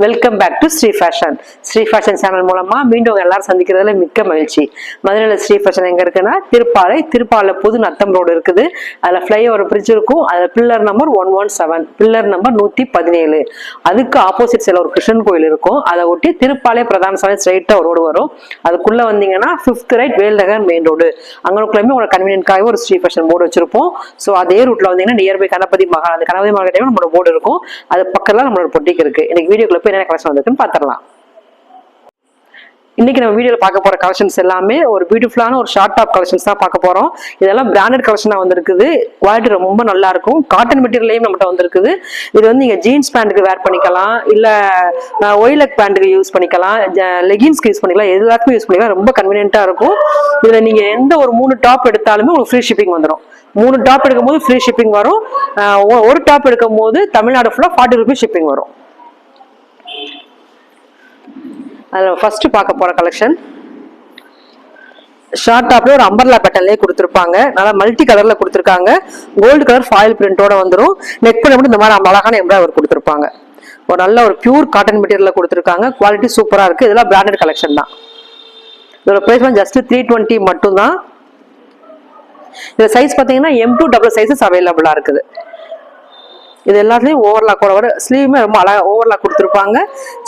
Hi friends welcome back to Sri fashion Sri fashion channel மூலமா மீண்டும் எல்லாரும் சந்திக்கிறதுல மிக்க மகிழ்ச்சி. மதுரையில் ஸ்ரீ ஃபேஷன் எங்க இருக்குன்னா திருப்பாலை திருப்பாலை புது நத்தம் ரோடு இருக்குது. அதுல ஃப்ளைஓவர் பிரிட்ஜ் இருக்கும். அதுல pillar number one one seven pillar number நூத்தி பதினேழு. அதுக்கு ஆப்போசிட் சைடில் ஒரு கிருஷ்ணன் கோயில் இருக்கும். அதை ஒட்டி திருப்பாலை பிரதான சாலை ஸ்ட்ரைட்டா ஒரு ரோடு வரும். அதுக்குள்ள வந்தீங்கன்னா fifth right Velnagar main road அங்கனுக்குள்ளேயுமே உங்களுக்கு கன்வீனியன்ட்காக ஒரு ஸ்ரீ ஃபேஷன் போர்டு வச்சிருப்போம். ஸோ அதே ரூட்ல வந்தீங்கன்னா நியர்பை கணபதி மகா அந்த கணபதி மகா நம்மளோட போர்டு இருக்கும். அது பக்கத்தில் நம்மளோட பொட்டிக்கு இருக்கு. இன்னைக்கு வீடியோக்குள்ள போய் என்ன கலெக்ஷன் வந்திருக்குன்னு பார்த்துடலாம் இன்னைக்கு நம்ம வீடியோவில் பார்க்க போகிற கலெக்ஷன்ஸ் எல்லாமே ஒரு பியூட்டிஃபுல்லான ஒரு ஷார்ட் டாப் கலெக்ஷன்ஸ் தான் பார்க்க போகிறோம் இதெல்லாம் பிராண்டட் கலெக்ஷனாக வந்திருக்குது. குவாலிட்டி ரொம்ப நல்லா இருக்கும். காட்டன் மெட்டீரியலையும் நம்மகிட்ட வந்திருக்குது. இது வந்து நீங்கள் ஜீன்ஸ் பேண்ட்டுக்கு வேர் பண்ணிக்கலாம். இல்லை ஒயிலக் பேண்ட்டுக்கு யூஸ் பண்ணிக்கலாம். லெகின்ஸ்க்கு யூஸ் பண்ணிக்கலாம். எல்லாத்துக்கும் யூஸ் பண்ணிக்கலாம். ரொம்ப கன்வீனியன்ட்டாக இருக்கும். இதில் நீங்கள் எந்த ஒரு மூணு டாப் எடுத்தாலுமே உங்களுக்கு ஃப்ரீ ஷிப்பிங் வந்துடும் மூணு டாப் எடுக்கும் போது ஃப்ரீ ஷிப்பிங் வரும் ஒரு டாப் எடுக்கும் போது தமிழ்நாடு ஃபுல்லாக ஃபார்ட்டி ருபீஸ் ஷிப்பிங் வரும். அதில் ஃபஸ்ட்டு பார்க்க போகிற கலெக்ஷன் ஷார்ட் டாப்ல ஒரு அம்பர்லா பேட்டர்ன்லேயே கொடுத்துருப்பாங்க. நல்லா மல்டி கலர்ல கொடுத்துருக்காங்க. கோல்டு கலர் ஃபாயில் பிரிண்டோட வந்துடும் நெக் பண்ண மட்டும் இந்த மாதிரி அழகான எம்ப்ராய்டர் கொடுத்துருப்பாங்க. ஒரு நல்ல ஒரு பியூர் காட்டன் மெட்டீரியலில் கொடுத்துருக்காங்க. குவாலிட்டி சூப்பராக இருக்குது இதெல்லாம் பிராண்டட் கலெக்ஷன் தான். இதோட ப்ரைஸ் வந்து ஜஸ்ட் த்ரீ டுவெண்ட்டி மட்டும்தான். இந்த சைஸ் பார்த்தீங்கன்னா எம் டூ டபுள் சைஸஸ் அவைலபிளாக இருக்குது. இது எல்லாத்துலேயும் ஓவர்லாக் கூட வர ஸ்லீவுமே ரொம்ப அழகா ஓவர்லாக் கொடுத்துருப்பாங்க.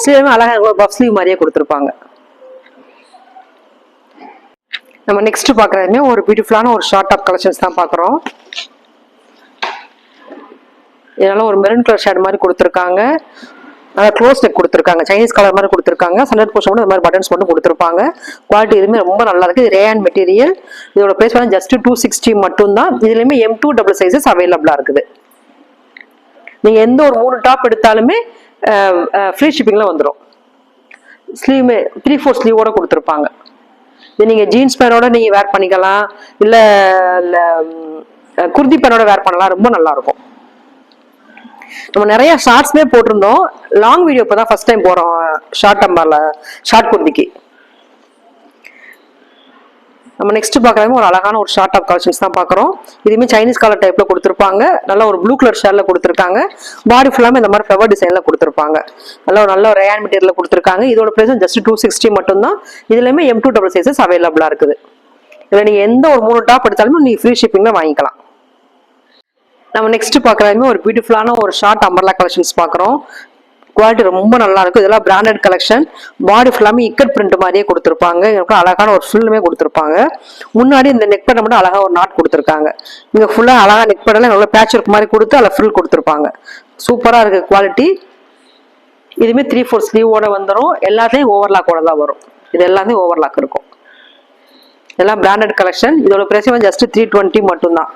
ஸ்லீவுமே அழகா பஃப் ஸ்லீவ் மாதிரியே கொடுத்துருப்பாங்க. நம்ம நெக்ஸ்ட் பார்க்குறதுமே ஒரு பியூட்டிஃபுல்லான ஒரு ஷார்ட் டாப் கலெக்ஷன்ஸ் தான் பார்க்குறோம். இதனால ஒரு மெரூன் கலர் ஷேட் மாதிரி கொடுத்துருக்காங்க. நல்லா க்ளோஸ் நெக் கொடுத்துருக்காங்க. சைனீஸ் கலர் மாதிரி கொடுத்துருக்காங்க. ஹண்ட்ரட் போர்ஷன் மட்டும் இந்த மாதிரி பட்டன்ஸ் மட்டும் கொடுத்துருப்பாங்க. குவாலிட்டி இதுவுமே ரொம்ப நல்லா இருக்குது ரேன் மெட்டீரியல் இதோட ப்ரைஸ் வந்து ஜஸ்ட் டூ சிக்ஸ்டி மட்டும் தான் இதுலையுமே எம் டூ டபுள் சைஸஸ் அவைலபிளாக இருக்குது. நீங்க எந்த ஒரு மூணு டாப் எடுத்தாலுமே ஃப்ரீ ஷிப்பிங்ல வந்துடும் ஸ்லீவ்மே த்ரீ ஃபோர் ஸ்லீவோட கொடுத்துருப்பாங்க. இது நீங்க ஜீன்ஸ் பேனோட நீங்க வேர் பண்ணிக்கலாம். இல்ல இல்ல குர்தி பேனோட வேர் பண்ணலாம். ரொம்ப நல்லா இருக்கும் நம்ம நிறைய ஷார்ட்ஸ்மே போட்டிருந்தோம். லாங் வீடியோ இப்போ தான் ஃபர்ஸ்ட் டைம் போறோம் ஷார்ட் டம்பர்ல ஷார்ட் குர்திக்கு நம்ம நெக்ஸ்ட் பார்க்குறது ஒரு அழகான ஒரு ஷார்ட் ஆஃப் கலெக்ஷன்ஸ் தான் பார்க்குறோம். இதுவுமே சைனீஸ் கலர் டைப்ல கொடுத்துருப்பாங்க. நல்ல ஒரு ப்ளூ கலர் ஷேரில் கொடுத்துருக்காங்க. பாடி ஃபுல்லாமே இந்த மாதிரி ஃப்ளவர் டிசைனில் கொடுத்துருப்பாங்க. நல்ல ஒரு நல்ல ஒரு ரேன் மெட்டீரியல் கொடுத்துருக்காங்க. இதோட ப்ரைஸும் ஜஸ்ட் டூ சிக்ஸ்டி மட்டும்தான். இதுலையுமே எம் டூ டபுள் சைஸஸ் அவைலபிளாக இருக்குது. இதில் நீங்க எந்த ஒரு மூணு டாப் எடுத்தாலுமே நீங்கள் ஃப்ரீ ஷிப்பிங்கில் வாங்கிக்கலாம். நம்ம நெக்ஸ்ட் பார்க்குறதுமே ஒரு பியூட்டிஃபுல்லான ஒரு ஷார்ட் அம்பர்லா கலெக்ஷன்ஸ் பார்க்குறோம். குவாலிட்டி ரொம்ப நல்லா இருக்கும் இதெல்லாம் பிராண்டட் கலெக்ஷன் பாடி ஃபுல்லாமே இக்கட் பிரிண்ட் மாதிரியே கொடுத்துருப்பாங்க. எனக்கு அழகான ஒரு ஃபுல்லுமே கொடுத்துருப்பாங்க. முன்னாடி இந்த நெக் பட்டை மட்டும் அழகாக ஒரு நாட் கொடுத்துருக்காங்க. இங்கே ஃபுல்லாக அழகாக நெக் பட்டெல்லாம் நல்லா பேட்ச் ஒர்க் மாதிரி கொடுத்து அதில் ஃபுல் கொடுத்துருப்பாங்க. சூப்பராக இருக்குது குவாலிட்டி இதுவுமே த்ரீ ஃபோர் ஸ்லீவோட வந்துடும் எல்லாத்துலேயும் ஓவர்லாக்கோட தான் வரும். இது எல்லாமே ஓவர்லாக் இருக்கும். இதெல்லாம் பிராண்டட் கலெக்ஷன் இதோட பிரைஸ் வந்து ஜஸ்ட் த்ரீ டுவெண்ட்டி மட்டும்தான்.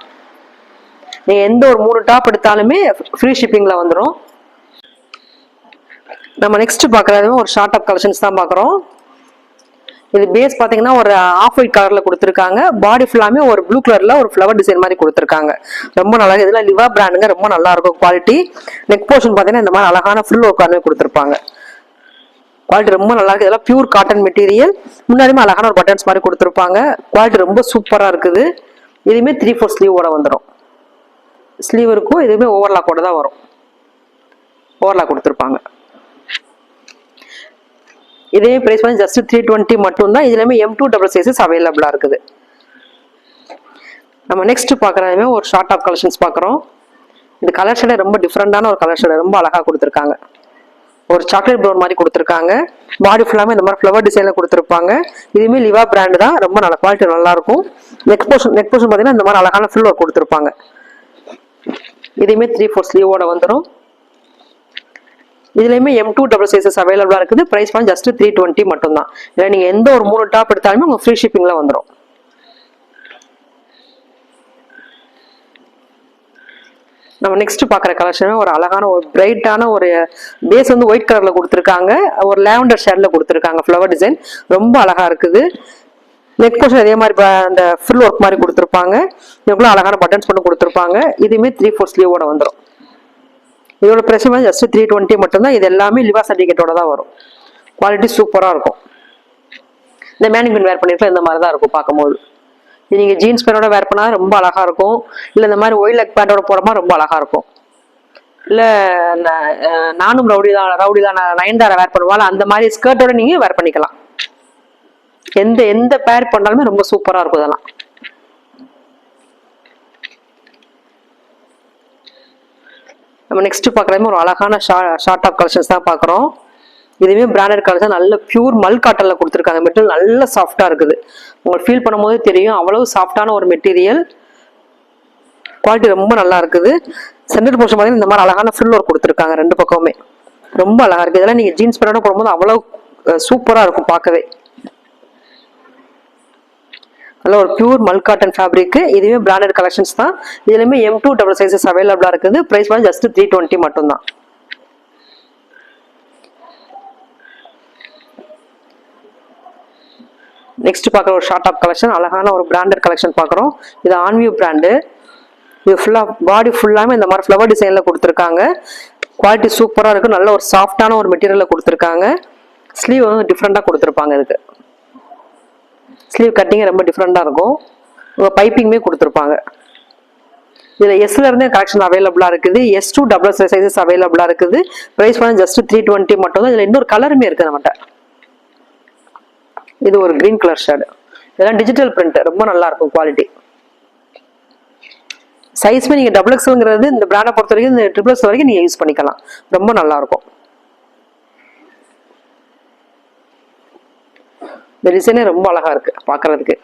நீங்கள் எந்த ஒரு மூணு டாப் எடுத்தாலுமே ஃப்ரீ ஷிப்பிங்கில் வந்துடும் நம்ம நெக்ஸ்ட் பார்க்குறது ஒரு ஷார்ட் அப் கலெக்ஷன்ஸ் தான் பார்க்குறோம். இது பேஸ் பார்த்தீங்கன்னா ஒரு ஆஃப் ஒயிட் கலரில் கொடுத்துருக்காங்க. பாடி ஃபுல்லாமே ஒரு ப்ளூ கலரில் ஒரு ஃப்ளவர் டிசைன் மாதிரி கொடுத்துருக்காங்க. ரொம்ப நல்லா இதில் இதெல்லாம் லிவா பிராண்டுங்க ரொம்ப நல்லா இருக்கும் குவாலிட்டி நெக் போர்ஷன் பார்த்தீங்கன்னா இந்த மாதிரி அழகான ஃபுல் ஒர்க்கான கொடுத்துருப்பாங்க. குவாலிட்டி ரொம்ப நல்லா இருக்குது இதெல்லாம் பியூர் காட்டன் மெட்டீரியல் முன்னாடியுமே அழகான ஒரு பட்டன்ஸ் மாதிரி கொடுத்துருப்பாங்க. குவாலிட்டி ரொம்ப சூப்பராக இருக்குது. இதுவுமே த்ரீ ஃபோர் ஸ்லீவோட வந்துடும் ஸ்லீவ் இருக்கும். இதுவுமே ஓவர்லாக்கோட தான் வரும். ஓவர்லாக் கொடுத்துருப்பாங்க. இதே பிரைஸ் வந்து ஜஸ்ட் த்ரீ டுவெண்ட்டி மட்டும்தான். இதுலையுமே எம் டூ டபுள் சைஸஸ் அவைலபிளாக இருக்குது. நம்ம நெக்ஸ்ட் பார்க்குறதுமே ஒரு ஷார்ட் ஆஃப் கலெக்ஷன்ஸ் பார்க்குறோம். இந்த கலர் ஷேடே ரொம்ப டிஃப்ரெண்டான ஒரு கலர் ஷேடை ரொம்ப அழகாக கொடுத்துருக்காங்க. ஒரு சாக்லேட் ப்ரௌன் மாதிரி கொடுத்துருக்காங்க. பாடி ஃபுல்லாமே இந்த மாதிரி ஃப்ளவர் டிசைனில் கொடுத்துருப்பாங்க. இதுவுமே லிவா பிராண்டு தான். ரொம்ப நல்ல குவாலிட்டி நல்லாயிருக்கும் நெக் போர்ஷன் நெக் போர்ஷன் பார்த்தீங்கன்னா இந்த மாதிரி அழகான ஃபுல் ஒர்க் கொடுத்துருப்பாங்க. இதுவுமே த்ரீ ஃபோர் ஸ்லீவோட வந்துடும் இதுலையுமே எம் டூ டபுள் சைசஸ் அவைலபிளாக இருக்குது. ப்ரைஸ் வந்து ஜஸ்ட் த்ரீ டுவெண்ட்டி மட்டும் தான் இல்லை நீங்கள் எந்த ஒரு மூணு டாப் எடுத்தாலுமே உங்கள் ஃப்ரீ ஷிப்பிங்கில் வந்துடும் நம்ம நெக்ஸ்ட் பார்க்குற கலெக்ஷன் ஒரு அழகான ஒரு பிரைட்டான ஒரு பேஸ் வந்து ஒயிட் கலரில் கொடுத்துருக்காங்க. ஒரு லேவண்டர் ஷேடில் கொடுத்துருக்காங்க ஃப்ளவர் டிசைன் ரொம்ப அழகாக இருக்குது. நெக் போர்ஷன் அதே மாதிரி அந்த ஃபுல் ஒர்க் மாதிரி கொடுத்துருப்பாங்க. இவங்களும் அழகான பட்டன்ஸ் மட்டும் கொடுத்துருப்பாங்க. இதுவுமே த்ரீ ஃபோர் ஸ்லீவோட வந்துடும் இதோட ப்ரைஸ் வந்து ஜஸ்ட் த்ரீ டுவெண்ட்டி மட்டும்தான். இது எல்லாமே லிவா சர்டிஃபிகேட்டோட தான் வரும். குவாலிட்டி சூப்பராக இருக்கும். இந்த மேனிக்மெண்ட் வேர் பண்ணிருக்கலாம் இந்த மாதிரி தான் இருக்கும் பார்க்கும்போது. இது நீங்கள் ஜீன்ஸ் பேண்டோட வேர் பண்ணால் ரொம்ப அழகாக இருக்கும். இல்லை இந்த மாதிரி ஒயில் லெக் பேண்டோட போகிறமா ரொம்ப அழகாக இருக்கும். இல்லை நானும் ரவுடி தான் ரவுடி தான் நயன்தாரா வேர் பண்ணுவாள் அந்த மாதிரி ஸ்கர்ட்டோட நீங்கள் வேர் பண்ணிக்கலாம். எந்த எந்த பேர் பண்ணாலுமே ரொம்ப சூப்பராக இருக்கும் இதெல்லாம். நம்ம நெக்ஸ்ட் பார்க்குறதுமே ஒரு அழகான ஷா ஷார்ட் ஆஃப் கலெக்ஷன்ஸ் தான் பார்க்குறோம். இதுவே பிராண்டட் கலெக்ஷன் நல்ல பியூர் மல் காட்டனில் கொடுத்துருக்காங்க. மெட்டீரியல் நல்ல சாஃப்டாக இருக்குது. உங்களுக்கு ஃபீல் பண்ணும்போது தெரியும். அவ்வளவு சாஃப்டான ஒரு மெட்டீரியல் குவாலிட்டி ரொம்ப நல்லா இருக்குது. சென்டர் போர்ஷன் பார்த்தீங்கன்னா இந்த மாதிரி அழகான ஃபில் ஒர்க் கொடுத்துருக்காங்க ரெண்டு பக்கமுமே. ரொம்ப அழகாக இருக்குது இதெல்லாம் நீங்கள் ஜீன்ஸ் பேண்டோட போடும்போது அவ்வளோ சூப்பராக இருக்கும் பார்க்கவே. நல்ல ஒரு பியூர் மல் காட்டன் ஃபேப்ரிக் இதுவே பிராண்டட் கலெக்ஷன்ஸ் தான். இதுலையுமே எம் டூ டபுள் சைஸஸ் அவைலபிளாக இருக்குது. ப்ரைஸ் வந்து ஜஸ்ட் த்ரீ டுவெண்ட்டி மட்டும்தான். நெக்ஸ்ட் பார்க்குற ஒரு ஷார்ட் ஆப் கலெக்ஷன் அழகான ஒரு பிராண்டட் கலெக்ஷன் பார்க்குறோம். இது ஆன்வியூ பிராண்டு இது ஃபுல்லாக பாடி ஃபுல்லாமே இந்த மாதிரி ஃப்ளவர் டிசைனில் கொடுத்துருக்காங்க. குவாலிட்டி சூப்பராக இருக்குது நல்ல ஒரு சாஃப்டான ஒரு மெட்டீரியலில் கொடுத்துருக்காங்க. ஸ்லீவ் வந்து டிஃப்ரெண்ட்டாக கொடுத்துருப்பாங்க இதுக்கு. ஸ்லீவ் கட்டிங் ரொம்ப டிஃப்ரெண்ட்டாக இருக்கும். உங்கள் பைப்பிங்குமே கொடுத்துருப்பாங்க. இதில் எஸ்ல இருந்தே கலெக்ஷன் அவைலபிளாக இருக்குது. எஸ் டூ டபுள் சைஸஸ் அவைலபிளாக இருக்குது. ப்ரைஸ் வந்து ஜஸ்ட் த்ரீ டுவெண்ட்டி மட்டும் தான். இதில் இன்னொரு கலருமே இருக்குது நம்மகிட்ட. இது ஒரு க்ரீன் கலர் ஷேடு இதெல்லாம் டிஜிட்டல் பிரிண்ட் ரொம்ப நல்லா இருக்கும் குவாலிட்டி சைஸ்மே நீங்கள் டபுள் எக்ஸ்எல்ங்கிறது இந்த பிராண்டை பொறுத்த வரைக்கும் இந்த ட்ரிபிள் எக்ஸ் வரைக்கும் நீங்கள் யூஸ் பண்ணிக்கலாம். ரொம்ப நல்லாயிருக்கும் இந்த டிசைனே ரொம்ப அழகா இருக்கு பார்க்கறதுக்கு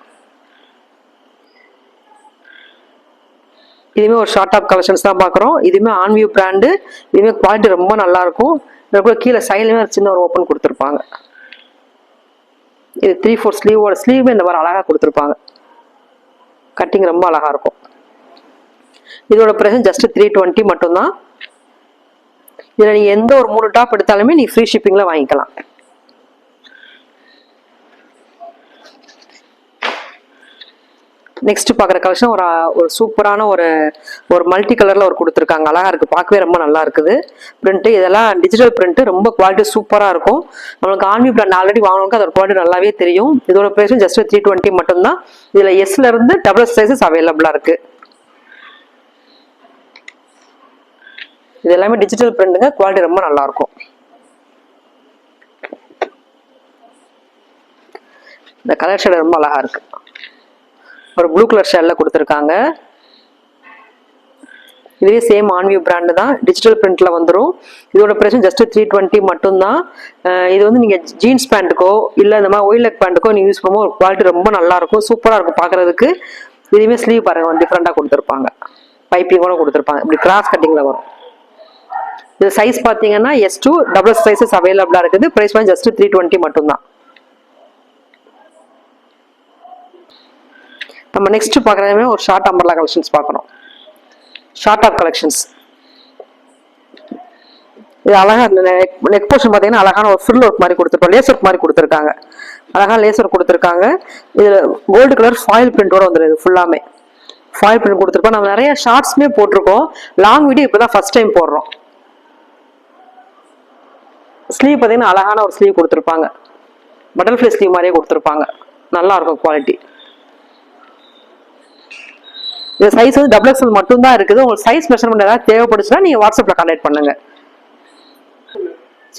இதுவுமே ஒரு ஷார்ட் ஆப் கலெக்ஷன்ஸ் தான் பார்க்குறோம் இதுவுமே ஆன்வியூ பிராண்டு இதுவுமே குவாலிட்டி ரொம்ப நல்லா இருக்கும். இதில் கூட கீழே சைட்லேயுமே சின்ன ஒரு ஓப்பன் கொடுத்துருப்பாங்க. இது த்ரீ ஃபோர் ஸ்லீவோட ஸ்லீவுமே இந்த மாதிரி அழகாக கொடுத்துருப்பாங்க. கட்டிங் ரொம்ப அழகாக இருக்கும். இதோட ப்ரைஸ் ஜஸ்ட் த்ரீ டுவெண்ட்டி மட்டும்தான். இதில் நீங்கள் எந்த ஒரு மூணு டாப் எடுத்தாலுமே நீ ஃப்ரீ ஷிப்பிங்கில் வாங்கிக்கலாம். நெக்ஸ்ட் பார்க்குற கலெக்ஷன் ஒரு ஒரு சூப்பரான ஒரு ஒரு மல்டி கலரில் ஒரு கொடுத்துருக்காங்க. அழகாக இருக்குது பார்க்கவே ரொம்ப நல்லா இருக்குது. பிரிண்ட்டு இதெல்லாம் டிஜிட்டல் பிரிண்ட்டு ரொம்ப குவாலிட்டி சூப்பராக இருக்கும். நம்மளுக்கு ஆன்மி பிராண்ட் ஆல்ரெடி வாங்கினவங்க அதோட குவாலிட்டி நல்லாவே தெரியும். இதோட ப்ரைஸும் ஜஸ்ட் த்ரீ டுவெண்ட்டி மட்டும்தான். இதில் எஸ்லேருந்து டபுள் சைஸஸ் அவைலபிளாக இருக்குது இது எல்லாமே டிஜிட்டல் பிரிண்ட்டுங்க குவாலிட்டி ரொம்ப நல்லாயிருக்கும் இந்த கலர் ரொம்ப அழகாக இருக்குது ஒரு ப்ளூ கலர் ஷேட்ல கொடுத்துருக்காங்க. இதுவே சேம் ஆன்வியூ பிராண்டு தான். டிஜிட்டல் பிரிண்ட்ல வந்துடும் இதோட ப்ரைஸும் ஜஸ்ட் த்ரீ டுவெண்ட்டி மட்டும்தான். இது வந்து நீங்கள் ஜீன்ஸ் பேண்ட்டுக்கோ இல்லை இந்த மாதிரி ஒயில் லெக் பேண்ட்டுக்கோ நீங்கள் யூஸ் பண்ணும்போது குவாலிட்டி ரொம்ப நல்லா இருக்கும். சூப்பராக இருக்கும் பார்க்குறதுக்கு. இதுவுமே ஸ்லீவ் பாருங்க டிஃப்ரெண்டாக கொடுத்துருப்பாங்க. பைப்பிங் கூட கொடுத்துருப்பாங்க. இப்படி கிராஸ் கட்டிங்கில் வரும். இது சைஸ் பார்த்தீங்கன்னா எஸ் டூ டபுள் சைஸஸ் அவைலபிளாக இருக்குது. ப்ரைஸ் வந்து ஜஸ்ட் த்ரீ டுவெண்ட்டி மட்டும்தான். நம்ம நெக்ஸ்ட் பார்க்குறதுமே ஒரு ஷார்ட் அம்பர்லா கலெக்ஷன்ஸ் பார்க்குறோம் ஷார்ட் ஆஃப் கலெக்ஷன்ஸ் இது அழகாக நெக் போர்ஷன் பார்த்தீங்கன்னா அழகான ஒரு ஃபில் ஒர்க் மாதிரி கொடுத்துருப்போம் லேசர் ஒர்க் மாதிரி கொடுத்துருக்காங்க. அழகான லேசர் கொடுத்துருக்காங்க. இதில் கோல்டு கலர் ஃபாயில் பிரிண்டோட வந்துருது ஃபுல்லாமே ஃபாயில் பிரிண்ட் கொடுத்துருக்கோம். நம்ம நிறைய ஷார்ட்ஸுமே போட்டிருக்கோம். லாங் வீடியோ இப்போ தான் ஃபர்ஸ்ட் டைம் போடுறோம். ஸ்லீவ் பார்த்தீங்கன்னா அழகான ஒரு ஸ்லீவ் கொடுத்துருப்பாங்க. பட்டர்ஃப்ளை ஸ்லீவ் மாதிரியே கொடுத்துருப்பாங்க. நல்லா இருக்கும் குவாலிட்டி இந்த சைஸ் வந்து டபுள் எக்ஸ்எல் மட்டும் தான் இருக்குது. உங்களுக்கு சைஸ் மெஷர்மெண்ட் ஏதாவது தேவைப்படுச்சுன்னா நீங்கள் வாட்ஸ்அப்பில் கான்டாக்ட் பண்ணுங்க.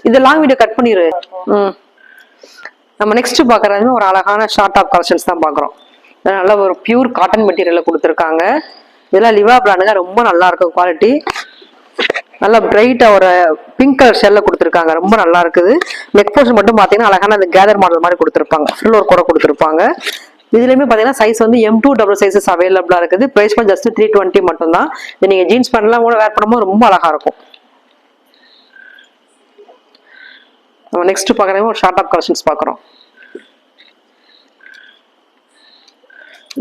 இது லாங் வீடியோ கட் பண்ணிடு ம். நம்ம நெக்ஸ்ட் பார்க்கறது ஒரு அழகான ஷார்ட் ஆப் கலெக்ஷன்ஸ் தான் பார்க்குறோம் நல்ல ஒரு பியூர் காட்டன் மெட்டீரியலில் கொடுத்துருக்காங்க. இதெல்லாம் லிவா பிராண்டுங்க ரொம்ப நல்லா இருக்கும் குவாலிட்டி நல்லா பிரைட்டாக ஒரு பிங்க் கலர் ஷெல்ல கொடுத்துருக்காங்க. ரொம்ப நல்லா இருக்குது. நெக் போர்ஷன் மட்டும் பார்த்தீங்கன்னா அழகான அந்த கேதர் மாடல் மாதிரி கொடுத்துருப்பாங்க. ஃபுல் ஒரு கூட கொடுத்துருப்பாங்க. இதுலயுமே பார்த்தீங்கன்னா சைஸ் வந்து எம் டூ டபுள் சைஸஸ் அவைலபிளா இருக்குது. ப்ரைஸ் பண்ண ஜஸ்ட் த்ரீ டுவெண்ட்டி மட்டும் தான் இது நீங்க ஜீன்ஸ் பேண்ட்லாம் கூட வேர் பண்ணும்போது ரொம்ப அழகா இருக்கும். நம்ம நெக்ஸ்ட் பார்க்குறவங்க ஒரு ஷார்ட் ஆஃப் கலெக்ஷன்ஸ் பார்க்குறோம்.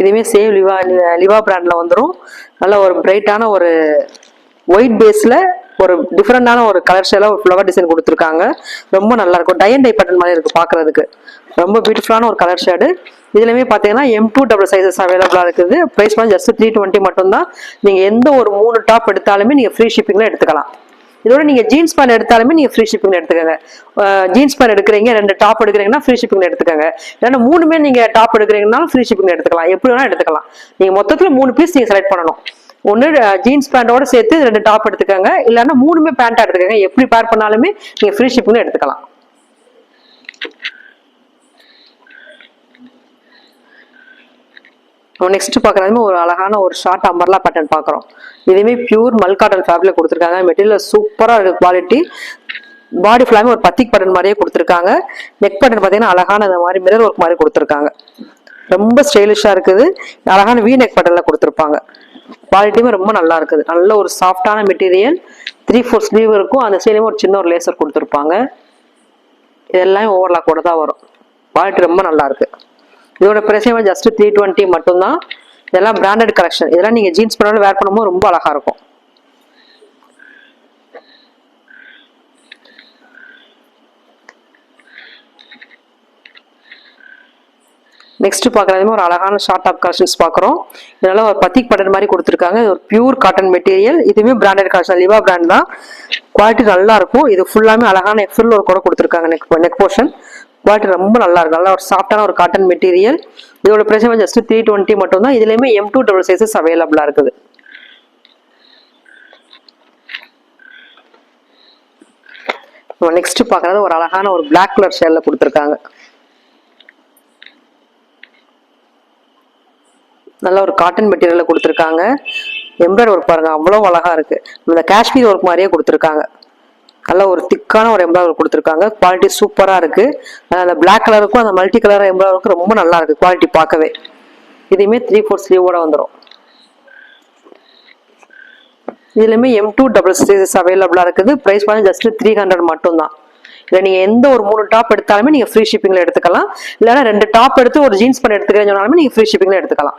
இதுவுமே சேவ் லிவா லிவா பிராண்ட்ல வந்துடும் நல்ல ஒரு பிரைட்டான ஒரு ஒயிட் பேஸ்ல ஒரு டிஃப்ரெண்டான ஒரு கலர் ஷேல ஒரு ஃப்ளவர் டிசைன் கொடுத்துருக்காங்க. ரொம்ப நல்லா இருக்கும் டை அண்ட் டை பட்டன் மாதிரி இருக்கு பார்க்கிறதுக்கு ரொம்ப பியூட்டிஃபுல்லான ஒரு கலர் ஷேடு இதுலயுமே பார்த்தீங்கன்னா எம் டூ டபுள் சைஸஸ் அவைலபிளாக இருக்குது. ப்ரைஸ் வந்து ஜஸ்ட் த்ரீ டுவெண்ட்டி மட்டும்தான். நீங்கள் எந்த ஒரு மூணு டாப் எடுத்தாலுமே நீங்கள் ஃப்ரீ ஷிப்பிங்கில் எடுத்துக்கலாம். இதோட நீங்கள் ஜீன்ஸ் பேண்ட் எடுத்தாலுமே நீங்கள் ஃப்ரீ ஷிப்பிங் எடுத்துக்கோங்க. ஜீன்ஸ் பேண்ட் எடுக்கிறீங்க ரெண்டு டாப் எடுக்கிறீங்கன்னா ஃப்ரீ ஷிப்பிங் எடுத்துக்கோங்க. இல்லைன்னா மூணுமே நீங்கள் டாப் எடுக்கிறீங்கனாலும் ஃப்ரீ ஷிப்பிங் எடுத்துக்கலாம். எப்படி வேணால் எடுத்துக்கலாம். நீங்கள் மொத்தத்தில் மூணு பீஸ் நீங்கள் செலக்ட் பண்ணணும். ஒன்று ஜீன்ஸ் பேண்டோட சேர்த்து ரெண்டு டாப் எடுத்துக்கோங்க. இல்லைன்னா மூணுமே பேண்ட்டாக எடுத்துக்கோங்க. எப்படி பேர் பண்ணாலுமே நீங்கள் ஃப்ரீ ஷிப்பிங்ல எடுத்துக்கலாம். நெக்ஸ்ட் பார்க்குறது ஒரு அழகான ஒரு ஷார்ட் அம்பர்லா பேட்டர்ன் பார்க்குறோம். இதுவுமே பியூர் மல்காட்டன் ஃபேப்ரிக் கொடுத்துருக்காங்க. மெட்டீரியல் சூப்பராக இருக்குது குவாலிட்டி பாடி ஃபுல்லாமே ஒரு பத்திக் பட்டன் மாதிரியே கொடுத்துருக்காங்க. நெக் பட்டன் பார்த்தீங்கன்னா அழகான அந்த மாதிரி மிரர் ஒர்க் மாதிரி கொடுத்துருக்காங்க. ரொம்ப ஸ்டைலிஷாக இருக்குது. அழகான வி நெக் பட்டனில் கொடுத்துருப்பாங்க. குவாலிட்டியுமே ரொம்ப நல்லா இருக்குது. நல்ல ஒரு சாஃப்டான மெட்டீரியல் த்ரீ ஃபோர் ஸ்லீவ் இருக்கும். அந்த ஸ்லீவ்லேயும் ஒரு சின்ன ஒரு லேசர் கொடுத்துருப்பாங்க. இதெல்லாம் ஓவர்லாக் கூட தான் வரும். குவாலிட்டி ரொம்ப நல்லா இருக்கு. இதோட பிரைஸே ஜஸ்ட் த்ரீ டுவெண்ட்டி மட்டும்தான். இதெல்லாம் பிராண்டட் கலெக்ஷன் இதெல்லாம் நீங்கள் ஜீன்ஸ் பண்ணாலும் வேர் பண்ணும்போது ரொம்ப அழகா இருக்கும். நெக்ஸ்ட் பார்க்குறதுமே ஒரு அழகான ஷார்ட் டாப் கலெக்ஷன்ஸ் பார்க்குறோம். இதனால ஒரு பத்திக் பட்டன் மாதிரி கொடுத்துருக்காங்க. இது ஒரு பியூர் காட்டன் மெட்டீரியல் இதுவுமே பிராண்டட் கலெக்ஷன் லிவா பிராண்ட் தான். குவாலிட்டி நல்லா இருக்கும். இது ஃபுல்லாமே அழகான எஃபில் ஒரு கூட கொடுத்துருக்காங்க. நெக் நெக் போர்ஷன் குவாலிட்டி ரொம்ப நல்லா இருக்கும் நல்லா ஒரு சாஃப்டான ஒரு காட்டன் மெட்டீரியல் இதோட பிரைஸ் ஜஸ்ட் த்ரீ டுவெண்ட்டி மட்டும் தான். இதுலேயுமே எம் டூ டபுள் சைஸஸ் அவைலபிளாக இருக்குது. நெக்ஸ்ட் பார்க்குறது ஒரு அழகான ஒரு பிளாக் கலர் ஷேடில் கொடுத்துருக்காங்க. நல்ல ஒரு காட்டன் மெட்டீரியலில் கொடுத்துருக்காங்க. எம்ப்ராய்டரி ஒர்க் பாருங்கள் அவ்வளோ அழகாக இருக்குது இந்த காஷ்மீர் ஒர்க் மாதிரியே கொடுத்துருக்காங்க. நல்ல ஒரு திக்கான ஒரு எம்ப்ராய்டரி கொடுத்துருக்காங்க. குவாலிட்டி சூப்பராக இருக்குது அந்த பிளாக் கலருக்கும் அந்த மல்டி கலர் எம்ப்ராய்டருக்கும் ரொம்ப நல்லா இருக்குது குவாலிட்டி பார்க்கவே. இதையுமே த்ரீ ஃபோர் ஸ்லீவோட வந்துடும் இதுலையுமே எம் டூ டபுள் சைஸஸ் அவைலபிளாக இருக்குது. ப்ரைஸ் வந்து ஜஸ்ட் த்ரீ ஹண்ட்ரட் மட்டும் தான் இல்லை நீங்கள் எந்த ஒரு மூணு டாப் எடுத்தாலுமே நீங்கள் ஃப்ரீ ஷிப்பிங்கில் எடுத்துக்கலாம். இல்லைன்னா ரெண்டு டாப் எடுத்து ஒரு ஜீன்ஸ் பண்ணி எடுத்துக்கிறேன்னு சொன்னாலுமே நீங்கள் ஃப்ரீ ஷிப்பிங்கில் எடுத்துக்கலாம்.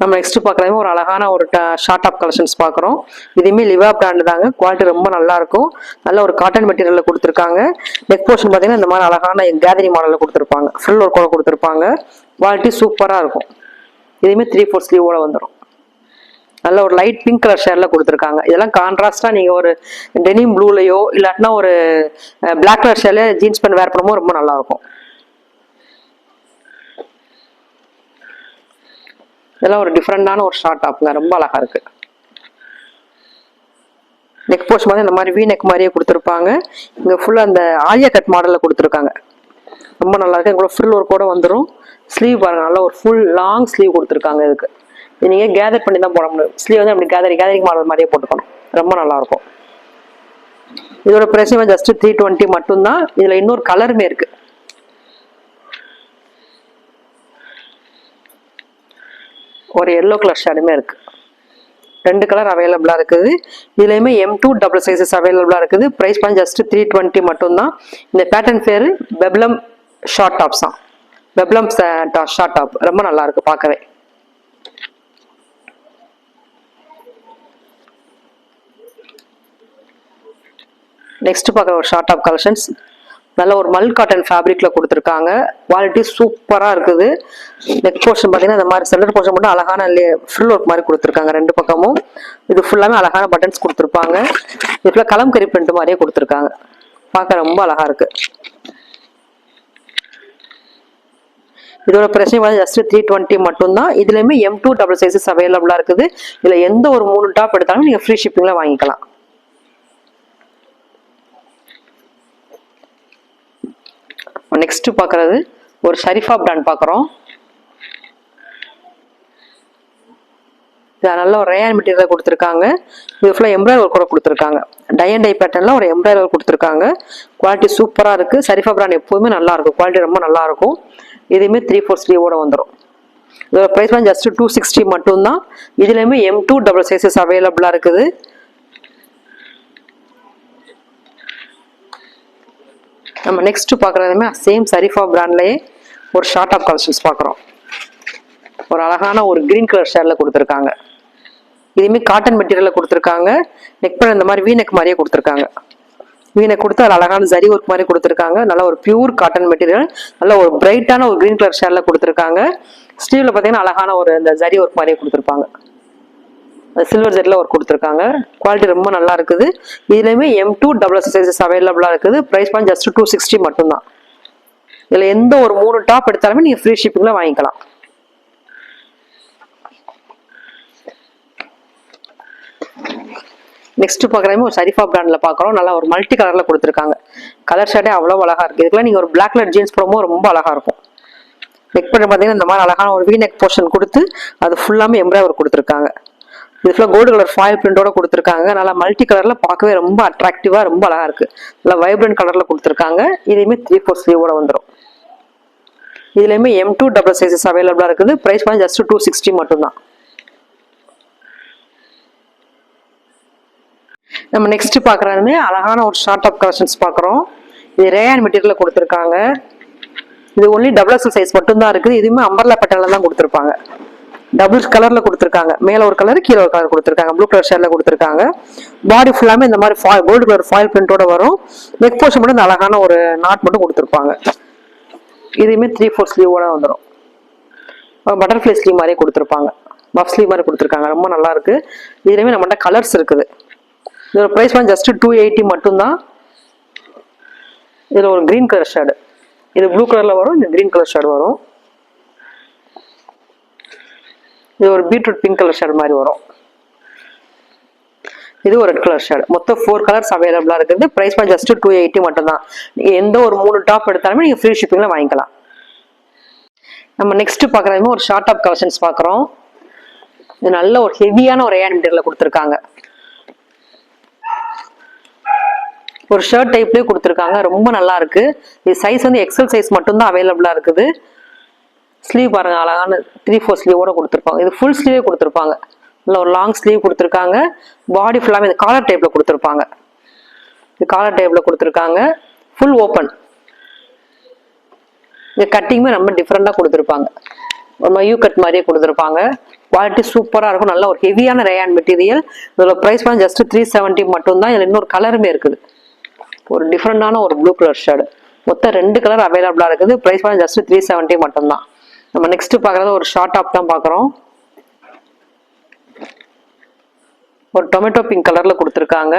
நம்ம நெக்ஸ்ட் பார்க்குறது ஒரு அழகான ஒரு ஷார்ட் ஆப் கலெக்ஷன்ஸ் பார்க்குறோம். இதுவுமே லிவா பிராண்டு தாங்க. குவாலிட்டி ரொம்ப நல்லா இருக்கும். நல்ல ஒரு காட்டன் மெட்டீரியலில் கொடுத்துருக்காங்க. நெக் போர்ஷன் பார்த்தீங்கன்னா இந்த மாதிரி அழகான கேதரி மாடலில் கொடுத்துருப்பாங்க. ஃபுல் ஒர்க்கோட கொடுத்துருப்பாங்க. குவாலிட்டி சூப்பராக இருக்கும். இதுவுமே த்ரீ ஃபோர் ஸ்லீவோட வந்துடும் நல்ல ஒரு லைட் பிங்க் கலர் ஷேரில் கொடுத்துருக்காங்க. இதெல்லாம் கான்ட்ராஸ்டாக நீங்கள் ஒரு டெனிம் ப்ளூலையோ இல்லாட்டினா ஒரு பிளாக் கலர் ஷேர்ல ஜீன்ஸ் பேண்ட் வேர் பண்ணும்போது ரொம்ப நல்லாயிருக்கும் இதெல்லாம் ஒரு டிஃப்ரெண்டான ஒரு ஷார்ட் ஆப்புங்க ரொம்ப அழகா இருக்கு. நெக் போஸ்ட் மாதிரி இந்த மாதிரி வி நெக் மாதிரியே கொடுத்துருப்பாங்க. இங்கே ஃபுல்லாக அந்த ஆலியா கட் மாடலில் கொடுத்துருக்காங்க. ரொம்ப நல்லா இருக்கு. எங்களோட ஃபுல் ஒரு கூட வந்துடும் ஸ்லீவ் பாருங்க நல்லா ஒரு ஃபுல் லாங் ஸ்லீவ் கொடுத்துருக்காங்க இதுக்கு. நீங்கள் கேதர் பண்ணி தான் போட முடியும். ஸ்லீவ் வந்து அப்படி கேதரி கேதரிங் மாடல் மாதிரியே போட்டுக்கணும். ரொம்ப நல்லா இருக்கும். இதோட ப்ரைஸுமே ஜஸ்ட் த்ரீ டுவெண்ட்டி மட்டும்தான். இதில் இன்னொரு கலருமே இருக்குது ஒரு எல்லோ கலர் ஷேடுமே இருக்கு. ரெண்டு கலர் அவைலபிளாக இருக்குது. இதுலேயுமே எம் டூ டபுள் சைஸஸ் அவைலபிளாக இருக்குது. ப்ரைஸ் பண்ணி ஜஸ்ட் த்ரீ டுவெண்ட்டி மட்டும்தான். இந்த பேட்டர்ன் பேர் பெப்ளம் ஷார்ட் டாப்ஸ் தான். பெப்ளம் ஷார்ட் டாப் ரொம்ப நல்லா இருக்கு பார்க்கவே. நெக்ஸ்ட் பார்க்குற ஒரு ஷார்ட் டாப் கலெக்ஷன்ஸ் நல்ல ஒரு மல் காட்டன் ஃபேப்ரிக்ல கொடுத்துருக்காங்க. குவாலிட்டி சூப்பராக இருக்குது. நெக் போர்ஷன் பார்த்தீங்கன்னா இந்த மாதிரி சென்டர் போர்ஷன் மட்டும் அழகான ஃபில் ஒர்க் மாதிரி கொடுத்துருக்காங்க. ரெண்டு பக்கமும். இது ஃபுல்லாமே அழகான பட்டன்ஸ் கொடுத்துருப்பாங்க. இது ஃபுல்லாக கலம்கரி பிரிண்ட் மாதிரியே கொடுத்துருக்காங்க. பார்க்க ரொம்ப அழகா இருக்கு. இதோட பிரச்சனை வந்து ஜஸ்ட் த்ரீ டுவெண்ட்டி மட்டும்தான். இதுலையுமே எம் டூ டபுள் சைஸஸ் அவைலபிளாக இருக்குது. இதில் எந்த ஒரு மூணு டாப் எடுத்தாலும் நீங்கள் ஃப்ரீ ஷிப்பிங்கில் வாங்கிக்கலாம். நெக்ஸ்ட் பார்க்குறது ஒரு ஷரிஃபா பிராண்ட் பார்க்குறோம். இது நல்ல ஒரு ரேயான் மெட்டீரியல் கொடுத்துருக்காங்க. இது ஃபுல்லாக எம்ப்ராய்டர் ஒர்க் கூட கொடுத்துருக்காங்க. டை அண்ட் டை பேட்டர்னில் ஒரு எம்ப்ராய்டர் ஒர்க் கொடுத்துருக்காங்க. குவாலிட்டி சூப்பராக இருக்குது சரிஃபா பிராண்ட் எப்போதுமே நல்லா இருக்கும். குவாலிட்டி ரொம்ப நல்லாயிருக்கும் இதுவுமே த்ரீ ஃபோர் ஸ்லீவோட வந்துடும் இதோட ப்ரைஸ் வந்து ஜஸ்ட் டூ சிக்ஸ்டி மட்டும்தான். இதுலேயுமே எம் டூ டபுள் சைஸஸ் அவைலபிளாக இருக்குது. நம்ம நெக்ஸ்ட் பார்க்குறதுமே சேம் சரிஃபா பிராண்ட்லேயே ஒரு ஷார்ட் ஆஃப் கலெக்ஷன்ஸ் பார்க்குறோம். ஒரு அழகான ஒரு கிரீன் கலர் ஷேரில் கொடுத்துருக்காங்க. இதுவுமே காட்டன் மெட்டீரியலில் கொடுத்துருக்காங்க. நெக் பண்ண இந்த மாதிரி வீநெக் மாதிரியே கொடுத்துருக்காங்க. வீணை கொடுத்து அது அழகான ஜரி ஒர்க் மாதிரி கொடுத்துருக்காங்க. நல்ல ஒரு பியூர் காட்டன் மெட்டீரியல் நல்ல ஒரு பிரைட்டான ஒரு கிரீன் கலர் ஷேரில் கொடுத்துருக்காங்க. ஸ்லீவில் பார்த்தீங்கன்னா அழகான ஒரு இந்த ஜரி ஒர்க் மாதிரியே கொடுத்துருப்பாங்க. சில்வர் ஜெட்டில் ஒர்க் கொடுத்துருக்காங்க. குவாலிட்டி ரொம்ப நல்லா இருக்குது. இதுலேயுமே எம் டூ டபுள் சைஸஸ் அவைலபிளாக இருக்குது. Price point just two sixty மட்டும்தான். இதில் எந்த ஒரு மூணு டாப் எடுத்தாலுமே நீங்கள் ஃப்ரீ ஷிப்பிங்கில் வாங்கிக்கலாம். நெக்ஸ்ட் பார்க்குறதுமே ஒரு சரிஃபா பிராண்டில் பார்க்குறோம். நல்லா ஒரு மல்டி கலரில் கொடுத்துருக்காங்க. கலர் ஷர்ட்டே அவ்வளோ அழகாக இருக்குது இதுக்குலாம் நீங்கள் ஒரு பிளாக் கலர் ஜீன்ஸ் போடும்போது ரொம்ப அழகாக இருக்கும். நெக் பண்ண பார்த்தீங்கன்னா இந்த மாதிரி அழகான ஒரு வீ நெக் போர்ஷன் கொடுத்து அது ஃபுல்லாமே எம்ப்ராய்டர் கொடுத்துருக்காங்க. இது ஃபுல்லாக கோல்டு கலர் ஃபாயில் பிரிண்டோட கொடுத்துருக்காங்க. நல்லா மல்டி கலரில் பார்க்கவே ரொம்ப அட்ராக்டிவாக ரொம்ப அழகாக இருக்குது நல்லா வைப்ரண்ட் கலரில் கொடுத்துருக்காங்க. இதையுமே த்ரீ ஃபோர் ஸ்லீவோட வந்துடும் இதுலேயுமே எம் டூ டபுள் சைஸஸ் அவைலபிளாக இருக்குது. ப்ரைஸ் பண்ணி ஜஸ்ட் டூ சிக்ஸ்டி மட்டும்தான். நம்ம நெக்ஸ்ட் பார்க்குறதுமே அழகான ஒரு ஷார்ட் ஆஃப் கலெக்ஷன்ஸ் பார்க்குறோம். இது ரேயான் மெட்டீரியலில் கொடுத்துருக்காங்க. இது ஒன்லி டபுள் எக்ஸல் சைஸ் மட்டும்தான் இருக்குது. இதுவுமே அம்பர்லா பேட்டர்ல தான் கொடுத்துருப்பாங்க. டபுள் கலர்ல கொடுத்துருக்காங்க. மேல ஒரு கலர் கீழே ஒரு கலர் கொடுத்துருக்காங்க. ப்ளூ கலர் ஷேர்ல கொடுத்துருக்காங்க. பாடி ஃபுல்லாமே இந்த மாதிரி ஃபாயில் கோல்டு கலர் ஃபாயில் பிரிண்டோட வரும். நெக் போர்ஷன் மட்டும் இந்த அழகான ஒரு நாட் மட்டும் கொடுத்துருப்பாங்க. இதுவுமே த்ரீ ஃபோர் ஸ்லீவோட வந்துடும் பட்டர்ஃப்ளை ஸ்லீவ் மாதிரியே கொடுத்துருப்பாங்க. பஃப் ஸ்லீவ் மாதிரி கொடுத்துருக்காங்க. ரொம்ப நல்லா இருக்கு. இதுலேயுமே நம்மகிட்ட கலர்ஸ் இருக்குது. இதோட ப்ரைஸ் வந்து ஜஸ்ட் டூ எயிட்டி மட்டும்தான். இதில் ஒரு க்ரீன் கலர் ஷேடு இது ப்ளூ கலரில் வரும் இந்த க்ரீன் கலர் ஷேடு வரும். இது ஒரு பீட்ரூட் பிங்க் கலர் ஷேட் மாதிரி வரும். இது ஒரு ரெட் கலர் ஷேட் மொத்தம் ஃபோர் கலர்ஸ் அவைலபிளாக இருக்குது. ப்ரைஸ் பண்ண ஜஸ்ட் டூ எயிட்டி மட்டும்தான். நீங்கள் எந்த ஒரு மூணு டாப் எடுத்தாலுமே நீங்கள் ஃப்ரீ ஷிப்பிங்கில் வாங்கிக்கலாம். நம்ம நெக்ஸ்ட் பார்க்குறது ஒரு ஷார்ட் ஆப் கலெக்ஷன்ஸ் பார்க்குறோம். இது நல்ல ஒரு ஹெவியான ஒரு ஏன் மெட்டீரியல் கொடுத்துருக்காங்க. ஒரு ஷர்ட் டைப்லேயே கொடுத்துருக்காங்க. ரொம்ப நல்லா இருக்கு. இது சைஸ் வந்து எக்ஸல் சைஸ் மட்டும்தான் அவைலபிளாக இருக்குது. ஸ்லீவ் பாருங்க அழகான த்ரீ ஃபோர் ஸ்லீவோட கொடுத்துருப்பாங்க. இது ஃபுல் ஸ்லீவே கொடுத்துருப்பாங்க. நல்ல ஒரு லாங் ஸ்லீவ் கொடுத்துருக்காங்க. பாடி ஃபுல்லாமே இந்த காலர் டைப்பில் கொடுத்துருப்பாங்க. இது காலர் டைப்பில் கொடுத்துருக்காங்க. ஃபுல் ஓப்பன் இந்த கட்டிங்குமே ரொம்ப டிஃப்ரெண்ட்டாக கொடுத்துருப்பாங்க. ஒரு யூ கட் மாதிரியே கொடுத்துருப்பாங்க. குவாலிட்டி சூப்பராக இருக்கும். நல்ல ஒரு ஹெவியான ரேயான் மெட்டீரியல் இதோட ப்ரைஸ் வந்து ஜஸ்ட் த்ரீ செவன்ட்டி மட்டும்தான். இதில் இன்னொரு கலருமே இருக்குது. ஒரு டிஃப்ரெண்டான ஒரு ப்ளூ கலர் ஷர்ட் மொத்தம் ரெண்டு கலர் அவைலபிளாக இருக்குது. ப்ரைஸ் வந்து ஜஸ்ட் த்ரீ செவன்ட்டி மட்டும்தான். நம்ம நெக்ஸ்ட் பார்க்குறது ஒரு ஷார்ட் டாப் தான் பார்க்குறோம். ஒரு டொமேட்டோ பிங்க் கலரில் கொடுத்துருக்காங்க.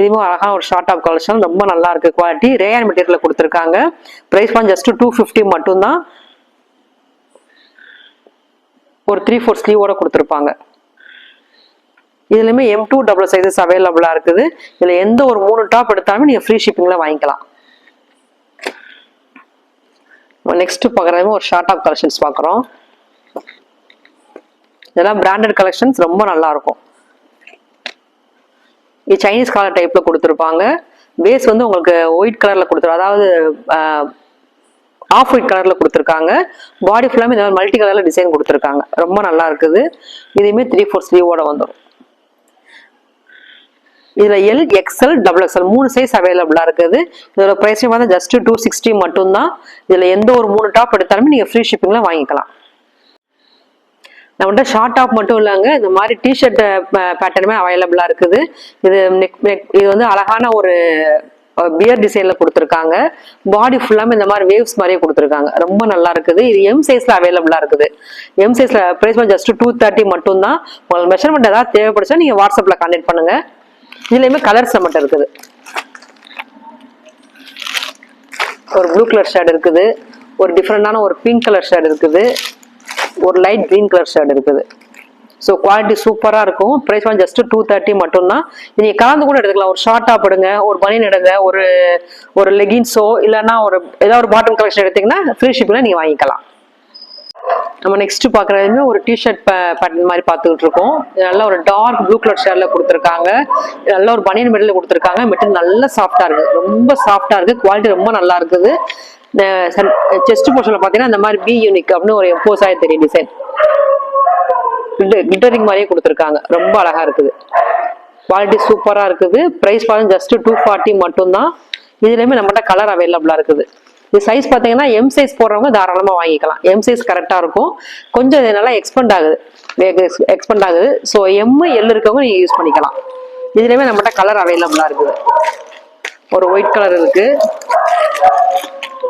இதுவும் அழகாக ஒரு ஷார்ட் ஆப் கலெக்ஷன் ரொம்ப நல்லா இருக்குது குவாலிட்டி ரேயான் மெட்டீரியலில் கொடுத்துருக்காங்க. ப்ரைஸ் வந்து ஜஸ்ட்டு டூ ஃபிஃப்டி மட்டும்தான். ஒரு த்ரீ ஃபோர் ஸ்லீவோட கொடுத்துருப்பாங்க. இதுலையுமே எம் டூ டபுள் சைஸஸ் அவைலபிளாக இருக்குது. இதில் எந்த ஒரு மூணு டாப் எடுத்தாலுமே நீங்கள் ஃப்ரீ ஷிப்பிங்கில் வாங்கிக்கலாம். நெக்ஸ்ட் பார்க்குறதுமே ஒரு ஷார்ட் ஆஃப் கலெக்ஷன்ஸ் பார்க்குறோம். இதெல்லாம் பிராண்டட் கலெக்ஷன்ஸ் ரொம்ப நல்லா இருக்கும் இது சைனீஸ் காலர் டைப்ல கொடுத்துருப்பாங்க. பேஸ் வந்து உங்களுக்கு ஒயிட் கலர்ல கொடுத்துரு அதாவது ஆஃப் ஒயிட் கலர்ல கொடுத்துருக்காங்க. பாடி ஃபுல்லாமே இந்த மாதிரி மல்டி கலர்ல டிசைன் கொடுத்துருக்காங்க. ரொம்ப நல்லா இருக்குது இதையுமே த்ரீ ஃபோர் ஸ்லீவோட வந்துடும் இதுல எல் எக்ஸ்எல் டபுள் எக்ஸ்எல் மூணு சைஸ் அவைலபிளா இருக்குது. இதோட பிரைஸ் வந்து ஜஸ்ட் டூ சிக்ஸ்டி மட்டும்தான். இதுல எந்த ஒரு மூணு டாப் எடுத்தாலுமே நீங்க ஃப்ரீ ஷிப்பிங்ல வாங்கிக்கலாம். நம்மகிட்ட ஷார்ட் டாப் மட்டும் இல்லைங்க. இந்த மாதிரி டிஷர்ட் பேட்டர்னுமே அவைலபிளா இருக்குது. இது நெக் நெக் இது வந்து அழகான ஒரு பியர் டிசைன்ல கொடுத்துருக்காங்க. பாடி ஃபுல்லாமே இந்த மாதிரி வேவ்ஸ் மாதிரியே கொடுத்துருக்காங்க. ரொம்ப நல்லா இருக்குது. இது எம் சைஸ்ல அவைலபிளா இருக்குது. எம் சைஸ்ல பிரைஸ் ஜஸ்ட் டூ தேர்ட்டி மட்டும்தான். உங்களுக்கு மெஷர்மெண்ட் ஏதாவது தேவைப்படுச்சா நீங்க வாட்ஸ்அப்ல கான்டெக்ட் பண்ணுங்க. இதுலயுமே கலர்ஸ் மட்டும் இருக்குது. ஒரு ப்ளூ கலர் ஷேட் இருக்குது. ஒரு டிஃப்ரெண்டான ஒரு பிங்க் கலர் ஷேட் இருக்குது. ஒரு லைட் க்ரீன் கலர் ஷேட் இருக்குது. ஸோ குவாலிட்டி சூப்பராக இருக்கும். ப்ரைஸ் வந்து ஜஸ்ட்டு டூ தேர்ட்டி மட்டும்தான். நீங்கள் கலந்து கூட எடுத்துக்கலாம். ஒரு ஷார்ட்டாக போடுங்க. ஒரு பனியன் எடுங்க. ஒரு ஒரு லெகின்ஸோ இல்லைன்னா ஒரு ஏதாவது ஒரு பாட்டம் கலெக்ஷன் எடுத்தீங்கன்னா ஃப்ரீ ஷிப்பில் நீங்கள் வாங்கிக்கலாம். நம்ம நெக்ஸ்ட் பாக்குறதுமே ஒரு டிஷர்ட் பேட்டர்ன் மாதிரி பார்த்துக்கிட்டு இருக்கோம் நல்ல ஒரு டார்க் ப்ளூ கலர் ஷேர்ல கொடுத்துருக்காங்க. நல்ல ஒரு பனியன் மெட்டீரியல் கொடுத்துருக்காங்க. மெட்டீரியல் நல்ல சாஃப்டா இருக்கு. ரொம்ப சாஃப்டா இருக்கு. குவாலிட்டி ரொம்ப நல்லா இருக்குது. செஸ்ட் போர்ஷன்ல பாத்தீங்கன்னா இந்த மாதிரி பி யூனிக் அப்படின்னு ஒரு எம்போஸ் ஆகி தெரியும் டிசைன் கிட்டரிங் மாதிரியே கொடுத்துருக்காங்க. ரொம்ப அழகா இருக்குது. குவாலிட்டி சூப்பரா இருக்குது. பிரைஸ் பாருங்க ஜஸ்ட் டூ ஃபார்ட்டி மட்டும்தான். இதுலயுமே நம்மகிட்ட கலர் அவைலபிளா இருக்குது. இது சைஸ் பார்த்தீங்கன்னா எம் சைஸ் போடுறவங்க தாராளமாக வாங்கிக்கலாம். எம் சைஸ் கரெக்டாக இருக்கும். கொஞ்சம் இது நல்லா எக்ஸ்பெண்ட் ஆகுது எக்ஸ்பெண்ட் ஆகுது. ஸோ எம்மு எல் இருக்கவங்க நீங்கள் யூஸ் பண்ணிக்கலாம். இதுலேயுமே நம்மகிட்ட கலர் அவைலபிளாக இருக்குது. ஒரு ஒயிட் கலர் இருக்குது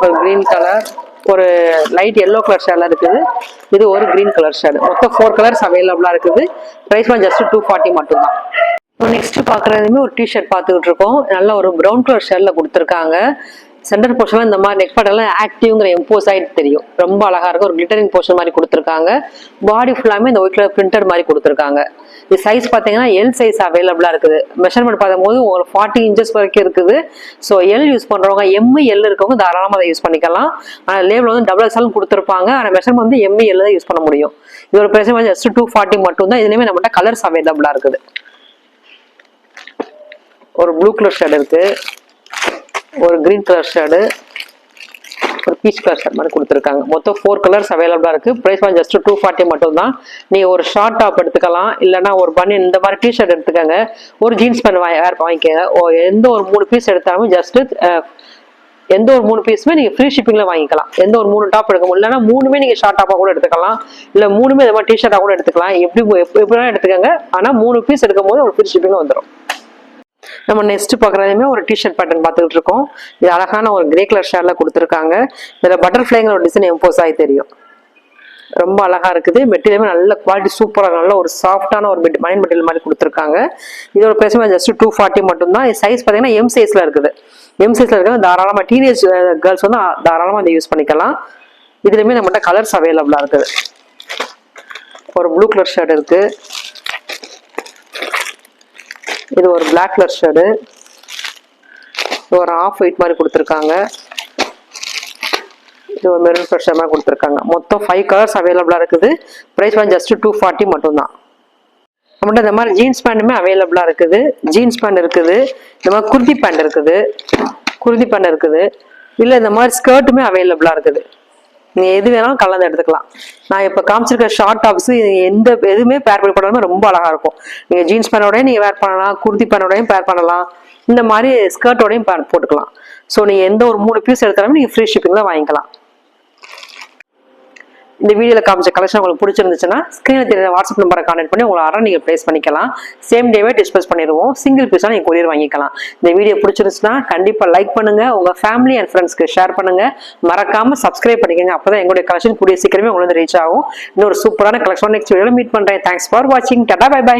ஒரு க்ரீன் கலர் ஒரு லைட் எல்லோ கலர் ஷேட்ல இருக்குது. இது ஒரு க்ரீன் கலர் ஷேடு மொத்தம் ஃபோர் கலர்ஸ் அவைலபிளாக இருக்குது. ப்ரைஸ் வந்து ஜஸ்ட் டூ ஃபார்ட்டி மட்டும்தான். நெக்ஸ்ட் பார்க்குறதுமே ஒரு டிஷர்ட் பார்த்துக்கிட்டு இருக்கோம். நல்ல ஒரு ப்ரௌன் கலர் ஷேட்ல கொடுத்துருக்காங்க. சென்டர் போர்ஷன் இந்த மாதிரி நெக் எல்லாம் ஆக்டிவ்ங்கிற எம்போஸ் ஆயிட்டு தெரியும். ரொம்ப அழகா இருக்கும். ஒரு கிளிட்டரிங் போர்ஷன் மாதிரி கொடுத்துருக்காங்க. பாடி ஃபுல்லாமே இந்த ஒயிட் கலர் பிரிண்டட் மாதிரி கொடுத்துருக்காங்க. இது சைஸ் பார்த்தீங்கன்னா எல் சைஸ் அவைலபிளா இருக்குது. மெஷர்மெண்ட் பார்க்கும்போது ஒரு ஃபார்ட்டி இன்ச்சஸ் வரைக்கும் இருக்குது. ஸோ எல் யூஸ் பண்றவங்க எம்மு எல் இருக்கவங்க தாராளமாக அதை யூஸ் பண்ணிக்கலாம். ஆனால் லேபிள் வந்து டபுள் எக்ஸ்எல் கொடுத்துருப்பாங்க. ஆனால் மெஷர்மெண்ட் வந்து எம்மு எல் தான் யூஸ் பண்ண முடியும். இதோட ஒரு வந்து ஜஸ்ட் டூ ஃபார்ட்டி மட்டும் தான் இதுலேயுமே நம்மகிட்ட கலர்ஸ் அவைலபிளா இருக்குது. ஒரு ப்ளூ கலர் ஷேட் இருக்கு. ஒரு கிரீன் கலர் ஷேடு ஒரு பீச் கலர் ஷர்ட் மாதிரி கொடுத்துருக்காங்க. மொத்தம் ஃபோர் கலர்ஸ் அவைலபிளாக இருக்குது ப்ரைஸ் வந்து ஜஸ்ட் டூ ஃபார்ட்டி மட்டும் தான் நீங்கள் ஒரு ஷார்ட் டாப் எடுத்துக்கலாம். இல்லைனா ஒரு பனியன் இந்த மாதிரி டிஷர்ட் எடுத்துக்கோங்க. ஒரு ஜீன்ஸ் பேண்ட் வாங்கி வேறு வாங்கிக்கோங்க. ஓ எந்த ஒரு மூணு பீஸ் எடுத்தாலும் ஜஸ்ட்டு எந்த ஒரு மூணு பீஸுமே நீங்கள் ஃப்ரீ ஷிப்பிங்கில் வாங்கிக்கலாம். எந்த ஒரு மூணு டாப் எடுக்க முடியலன்னா மூணுமே நீங்கள் ஷார்ட் டாப்பாக கூட எடுத்துக்கலாம். இல்லை மூணுமே இந்த மாதிரி டிஷர்ட்டாக கூட எடுத்துக்கலாம். எப்படி எப்படி எப்படிலாம் எடுத்துக்கோங்க. ஆனால் மூணு பீஸ் எடுக்கும் போது ஒரு ஃப்ரீ ஷிப்பிங்கில் வந்துடும் நம்ம நெக்ஸ்ட் பார்க்குறதுமே ஒரு டிஷர்ட் பேட்டர்ன் பார்த்துக்கிட்டு இருக்கோம். இது அழகான ஒரு கிரே கலர் ஷேர்ல கொடுத்துருக்காங்க. இதில் பட்டர்ஃப்ளைங்கிற ஒரு டிசைன் எம்போஸ் ஆகி தெரியும். ரொம்ப அழகா இருக்குது. மெட்டீரியலுமே நல்ல குவாலிட்டி சூப்பராக நல்ல ஒரு சாஃப்டான ஒரு மெட் மைண்ட் மெட்டீரியல் மாதிரி கொடுத்துருக்காங்க. இதோட பிரைஸ் ஜஸ்ட் டூ ஃபார்ட்டி மட்டும் தான் சைஸ் பார்த்தீங்கன்னா எம் சைஸ்ல இருக்குது. எம் சைஸ்ல இருக்கிறது தாராளமாக டீனேஜ் கேர்ள்ஸ் வந்து தாராளமாக இதை யூஸ் பண்ணிக்கலாம். இதுலையுமே நம்மகிட்ட கலர்ஸ் அவைலபிளாக இருக்குது. ஒரு ப்ளூ கலர் ஷர்ட் இருக்குது இது ஒரு பிளாக் கலர் ஷேடு இது ஒரு ஆஃப் ஒயிட் மாதிரி கொடுத்துருக்காங்க. இது ஒரு மெரூன் ஃப்ரெஷர் மாதிரி கொடுத்துருக்காங்க. மொத்தம் ஃபைவ் கலர்ஸ் அவைலபிளாக இருக்குது. ப்ரைஸ் வந்து ஜஸ்ட் டூ ஃபார்ட்டி மட்டும்தான். நம்மகிட்ட இந்த மாதிரி ஜீன்ஸ் பேண்ட்டுமே அவைலபிளாக இருக்குது. ஜீன்ஸ் பேண்ட் இருக்குது. இந்த மாதிரி குர்தி பேண்ட் இருக்குது. குர்தி பேண்ட் இருக்குது. இல்லை இந்த மாதிரி ஸ்கர்ட்டுமே அவைலபிளாக இருக்குது. நீங்கள் எது வேணாலும் கலந்து எடுத்துக்கலாம். நான் இப்போ காமிச்சிருக்க ஷார்ட் டாப்ஸ் எந்த எதுவுமே பேர் பண்ணி போடாமல் ரொம்ப அழகாக இருக்கும். நீங்கள் ஜீன்ஸ் பேனோடய நீங்கள் வேர் பண்ணலாம் குர்த்தி பேனோடையும் பேர் பண்ணலாம். இந்த மாதிரி ஸ்கர்ட்டோடையும் பேர் போட்டுக்கலாம். ஸோ நீங்கள் எந்த ஒரு மூணு பீஸ் எடுத்தாலுமே நீங்கள் ஃப்ரீ ஷிப்பிங்கில் வாங்கிக்கலாம். இந்த வீடியோவில் காமிச்ச கலெக்ஷன் உங்களுக்கு பிடிச்சிருந்துச்சுன்னா ஸ்க்ரீனில் தெரியுற வாட்ஸ்அப் நம்பரை கான்டெக்ட் பண்ணி உங்களை அரை நீங்கள் ப்ளேஸ் பண்ணிக்கலாம். சேம் டேவே டிஸ்பஸ் பண்ணிடுவோம். சிங்கிள் பீஸாக நீங்கள் கொரியர் வாங்கிக்கலாம். இந்த வீடியோ பிடிச்சிருந்துச்சுன்னா கண்டிப்பாக லைக் பண்ணுங்க. உங்கள் ஃபேமிலி அண்ட் ஃப்ரெண்ட்ஸ்க்கு ஷேர் பண்ணுங்க. மறக்காம சப்ஸ்கிரைப் பண்ணிக்கோங்க. அப்போ தான் எங்களுடைய கலெக்ஷன் கூடிய சீக்கிரமே உங்களுக்கு ரீச் ஆகும். இன்னொரு சூப்பரான கலெக்ஷன் நெக்ஸ்ட் வீடியோவில் மீட் பண்ணுறேன் தேங்க்ஸ் ஃபார் வாட்சிங் டடா பை பை